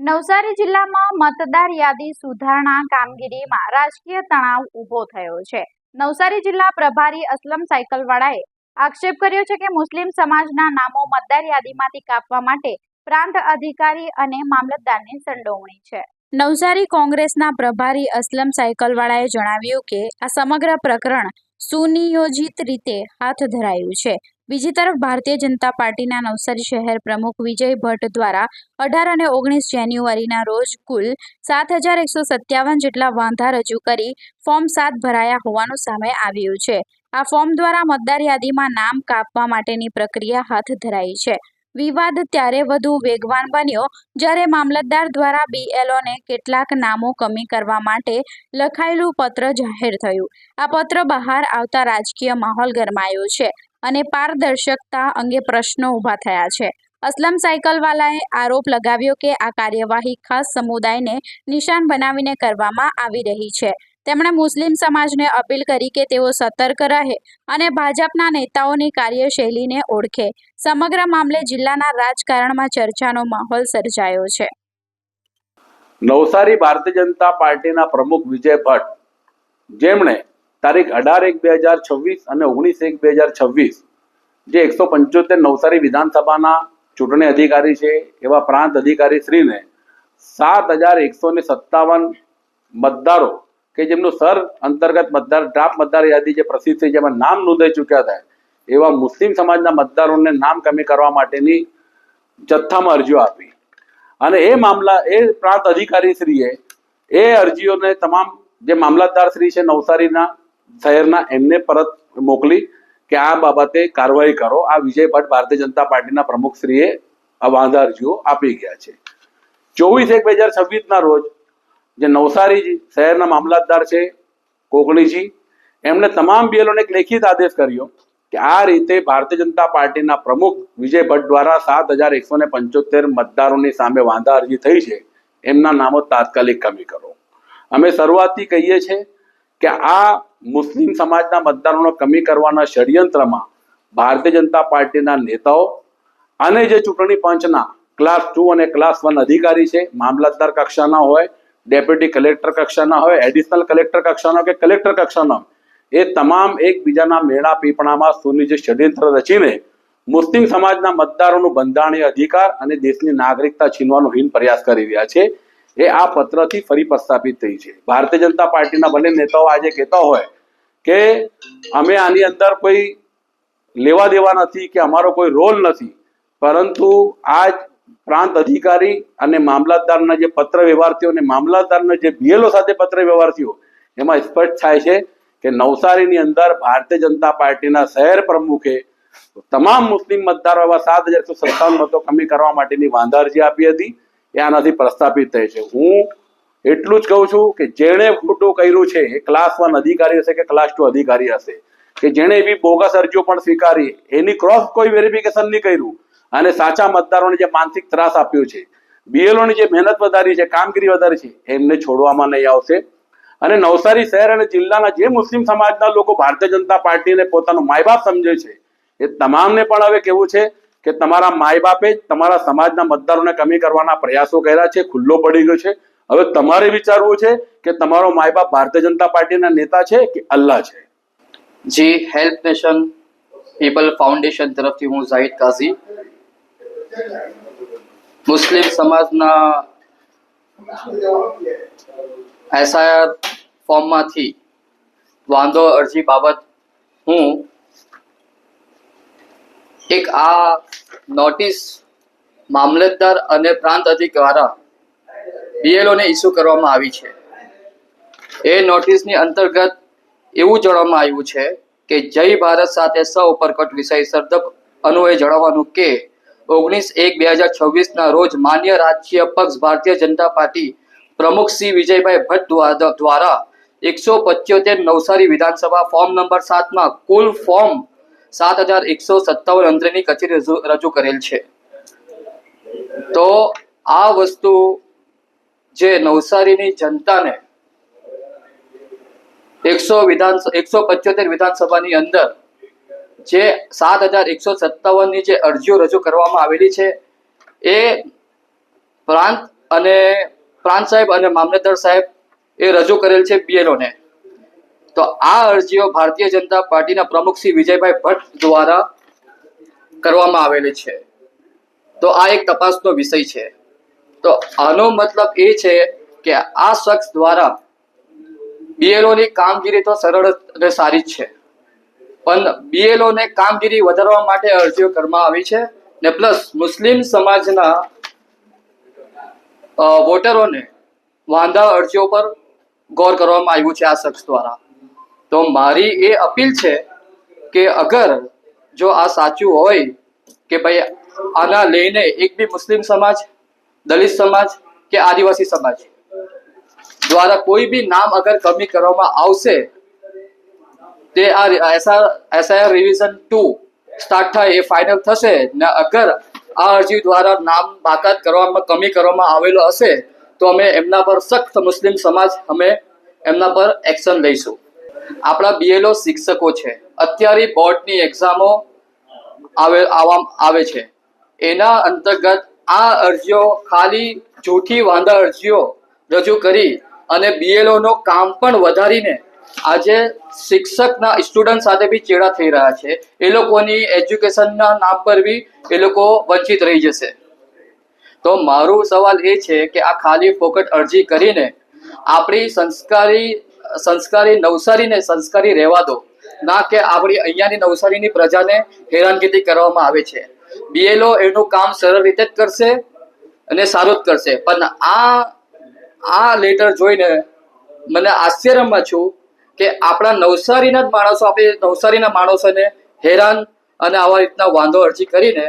નવસારી જિલ્લામાં મતદાર યાદી સુધારણા કામગીરીમાં રાજકીય તણાવ ઊભો થયો છે. નવસારી જિલ્લા પ્રભારી અસલમ સાયકલવાળાએ આક્ષેપ કર્યો છે કે મુસ્લિમ સમાજના નામો મતદાર યાદીમાંથી કાપવા માટે પ્રાંત અધિકારી અને મામલતદારની સંડોવણી છે. નવસારી કોંગ્રેસના પ્રભારી અસલમ સાયકલવાળાએ જણાવ્યું કે આ સમગ્ર પ્રકરણ સુનિયોજિત રીતે હાથ ધરાયું છે. બીજી તરફ ભારતીય જનતા પાર્ટીના નવસારી શહેર પ્રમુખ વિજય ભટ્ટ દ્વારા અઢાર અને ઓગણીસ જાન્યુઆરીના રોજ કુલ સાત હજાર એકસો સત્યાવન જેટલા વાંધા રજૂ કરી ફોર્મ સાત ભરાયા હોવાનું સામે આવ્યું છે. આ ફોર્મ દ્વારા મતદાર યાદીમાં નામ કાપવા માટેની પ્રક્રિયા હાથ ધરાઈ છે. વિવાદ ત્યારે વધુ વેગવાન બન્યો જ્યારે મામલતદાર દ્વારા બીએલઓને કેટલાક નામો કમી કરવા માટે લખાયેલું પત્ર જાહેર થયું. આ પત્ર બહાર આવતા રાજકીય માહોલ ગરમાયો છે. અને પારદર્શકતા અંગે પ્રશ્નો ઊભા થયા છે. અસલમ સાયકલવાલાએ આરોપ લગાવ્યો કે આ કાર્યવાહી ખાસ સમુદાયને નિશાન બનાવીને કરવામાં આવી રહી છે. તેમણે મુસ્લિમ સમાજને અપીલ કરી કે તેઓ સતર્ક રહે અને ભાજપના નેતાઓની કાર્યશૈલીને ઓળખે. સમગ્ર મામલે જિલ્લાના રાજકારણમાં ચર્ચાનો માહોલ સર્જાયો છે. નવસારી ભારતીય જનતા પાર્ટીના પ્રમુખ વિજય ભટ્ટ, જેમણે તારીખ અઢાર એક બે હજાર છવ્વીસ અને ઓગણીસ એક બે હજાર છવ્વીસ, જે એકસો પંચોતેર નવસારી વિધાનસભાના ચૂંટણી અધિકારી છે, એવા પ્રાંત અધિકારી શ્રીને સાત હજાર એકસો ને સત્તાવન મતદારો, કે જેમનું સર અંતર્ગત મતદાર, ડ્રાફ્ટ મતદાર યાદી જે પ્રસિદ્ધ છે જેમાં નામ નોંધાઈ ચૂક્યા હતા, એવા મુસ્લિમ સમાજના મતદારોને નામ કમી કરવા માટેની જથ્થામાં અરજીઓ આપી. અને એ મામલા, એ પ્રાંત અધિકારી શ્રીએ એ અરજીઓને તમામ જે મામલતદાર શ્રી છે નવસારીના શહેરના એમને પરત મોકલી કે આ બાબતે કાર્યવાહી કરો. આ વિજય ભટ્ટ ભારતીય જનતા પાર્ટીના પ્રમુખશ્રીએ વાંધા અરજીઓ આપી ગયા છે. ચોવીસ એક બે હજાર છવ્વીસના રોજ જે નવસારીજી શહેરના મામલતદાર છે કોકણીજી એમણે તમામ બીએલઓને એક લેખિત આદેશ કર્યો કે આ રીતે ભારતીય જનતા પાર્ટીના પ્રમુખ વિજય ભટ્ટ દ્વારા સાત હજાર એકસો ને પંચોતેર મતદારોની સામે વાંધા અરજી થઈ છે. એમના નામો તાત્કાલિક કમી કરો. અમે શરૂઆતથી કહીએ છીએ કે આ મુસ્લિમ સમાજના મતદારોનો કમી કરવાના ષડયંત્રમાં ભારતીય જનતા પાર્ટીના નેતાઓ અને જે ચૂંટણી પંચના ક્લાસ ટુ અને ક્લાસ વન અધિકારી છે, મામલતદાર કક્ષાના હોય ડેપ્યુટી કલેક્ટર કક્ષાના હોય એડિશનલ કલેક્ટર કક્ષાના કે કલેક્ટર કક્ષાના એ તમામ એકબીજાના મેળા પીપણામાં સુનિશ્ચિત ષડયંત્ર રચીને મુસ્લિમ સમાજના મતદારોનું બંધારણીય અધિકાર અને દેશની નાગરિકતા છીનવાનો હીન પ્રયાસ કરી રહ્યા છે. એ આ પત્રથી ફરી પ્રસ્થાપિત થઈ છે. ભારતીય જનતા પાર્ટીના બંને નેતાઓ આજે કહેતા હોય કે અમે આની અંદર કોઈ લેવા દેવા નથી કે અમારો કોઈ રોલ નથી. પરંતુ આજ પ્રાંત અધિકારી અને મામલતદારના જે પત્ર વ્યવહારથીઓ અને મામલતદારના જે બીએલઓ સાથે પત્ર વ્યવહારથીઓ એમાં સ્પષ્ટ થાય છે કે નવસારીની અંદર ભારતીય જનતા પાર્ટીના શહેર પ્રમુખે તમામ મુસ્લિમ મતદારો એવા સાત હજાર એકસો સત્તાવન મતો કમી કરવા માટેની વાંધા અરજી આપી હતી. એ આનાથી પ્રસ્થાપિત થઈ છે. હું એટલું જ કહું છું કે જેણે ખોટું કર્યું છે, એ ક્લાસ વન અધિકારી હશે કે ક્લાસ ટુ અધિકારી હશે? કે જેણે એવી બોગસ અરજીઓ પણ સ્વીકારી, એની ક્રોસ કોઈ વેરિફિકેશન નહીં કર્યું. અને સાચા મતદારોને જે માનસિક ત્રાસ આપ્યો છે બીએલઓની જે મહેનત વધારી છે, કામગીરી વધારી છે, એમને છોડવામાં નહીં આવશે. અને નવસારી શહેર અને જિલ્લાના જે મુસ્લિમ સમાજના લોકો, ભારતીય જનતા પાર્ટીને પોતાનું માય બાપ સમજે છે, એ તમામને પણ હવે કેવું છે? કે તમારા માય બાપે તમારા સમાજના મતદારોને કમી કરવાના પ્રયાસો કર્યા છે, ખુલ્લો પડી ગયો છે. હવે તમારે વિચારવું છે કે તમારો માય બાપ ભારતીય જનતા પાર્ટીના નેતા છે કે અલ્લાહ છે? જી હેલ્પ નેશન પીપલ ફાઉન્ડેશન તરફથી હું ઝાહિદ કાઝી. મુસ્લિમ સમાજના એસઆઈઆર ફોર્મમાંથી વાંધો અરજી બાબત હું એક આ નોટિસ મામલતદાર અને પ્રાંત અધિક દ્વારા બીએલઓને ઇસ્યુ કરવામાં આવી છે. એ નોટિસની અંતર્ગત એવું જણાવવામાં આવ્યું છે કે જય ભારત સાથે સ ઉપરકટ વિષય સરદબ અનુએ જણાવવાનું કે ઓગણીસ એક બે હજાર છવ્વીસના રોજ માન્ય રાજકીય પક્ષ ભારતીય જનતા પાર્ટી પ્રમુખ શ્રી વિજયભાઈ ભટ્ટ દ્વારા એકસો પંચોતેર નવસારી વિધાનસભા ફોર્મ નંબર સાતમાં કુલ ફોર્મ સાત હજાર એકસો સત્તાવન અંતરની કચેરી રજૂ કરેલ છે. તો આ વસ્તુ જે નવસારીની જનતાને એકસો વિધાન એકસો પંચોતેર વિધાનસભાની અંદર જે સાત હજાર એકસો સત્તાવનની જે અરજીઓ રજૂ કરવામાં આવેલી છે, એ પ્રાંત અને પ્રાંત સાહેબ અને મામલતદાર સાહેબ એ રજૂ કરેલ છે બીએલઓને તો આ અરજીઓ ભારતીય જનતા પાર્ટીના પ્રમુખ શ્રી વિજયભાઈ ભટ્ટ દ્વારા કરવામાં આવેલી છે. તો આ એક તપાસનો વિષય છે. તો આનો મતલબ એ છે કે આ શખ્સ દ્વારા બીએલઓની કામગીરી તો સરળ અને સારી જ છે. પણ બીએલઓને કામગીરી વધારવા માટે અરજીઓ કરવામાં આવી છે ને પ્લસ મુસ્લિમ સમાજના વોટરોને વાંધા અરજીઓ પર ગૌર કરવામાં આવ્યું છે આ શખ્સ દ્વારા. તો મારી એ અપીલ છે કે અગર જો આ સાચું હોય કે ભાઈ આના લઈને એક બી મુસ્લિમ સમાજ, દલિત સમાજ કે આદિવાસી સમાજ દ્વારા કોઈ બી નામ અગર કમી કરવામાં આવશે, તે આ SR, SIR revision to start થાય એ ફાઇનલ થશે ને અગર આ અરજી દ્વારા નામ બાકાત કરવામાં, કમી કરવામાં આવેલો હશે તો અમે એમના પર સખ્ત મુસ્લિમ સમાજ અમે એમના પર એક્શન લઈશું. આપણા બીએલઓ શિક્ષકો છે. અત્યારે બોર્ડની એક્ઝામો આવે, આવા, આવે છે. એના અંતર્ગત આ અરજીઓ ખાલી જૂઠી વાંધા અરજીઓ રજૂ કરી અને બીએલઓનો કામ પણ વધારીને આજે શિક્ષકના સ્ટુડન્ટ સાથે બી ચેડા થઈ રહ્યા છે. એ લોકોની એજ્યુકેશનના નામ પર બી એ લોકો વંચિત રહી જશે. તો મારું સવાલ એ છે કે આ ખાલી ફોકટ અરજી કરીને આપણી સંસ્કારી સંસ્કારી નવસારીને સંસ્કારી રહેવા દો. ના કે આપણી અહીંયાની નવસારીની પ્રજાને હેરાનગતિ કરવામાં આવે છે. બીએલઓ એનું કામ સરળ રીતે જ કરશે અને સારું જ કરશે. પણ આ આ લેટર જોઈને મને આશ્ચર્યમાં છું કે આપણા નવસારીના જ માણસો, આપણે નવસારીના માણસોને હેરાન અને આવા રીતના વાંધો અરજી કરીને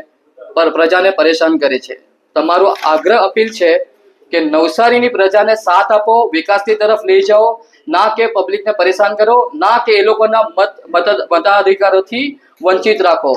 પર પ્રજાને પરેશાન કરે છે. તમારો આગ્રહ અપીલ છે કે નવસારીની પ્રજાને સાથ આપો, વિકાસની તરફ લઈ જાઓ ના કે પબ્લિકને પરેશાન કરો ના કે એ લોકોના મત મત મતાધિકારોથી વંચિત રાખો.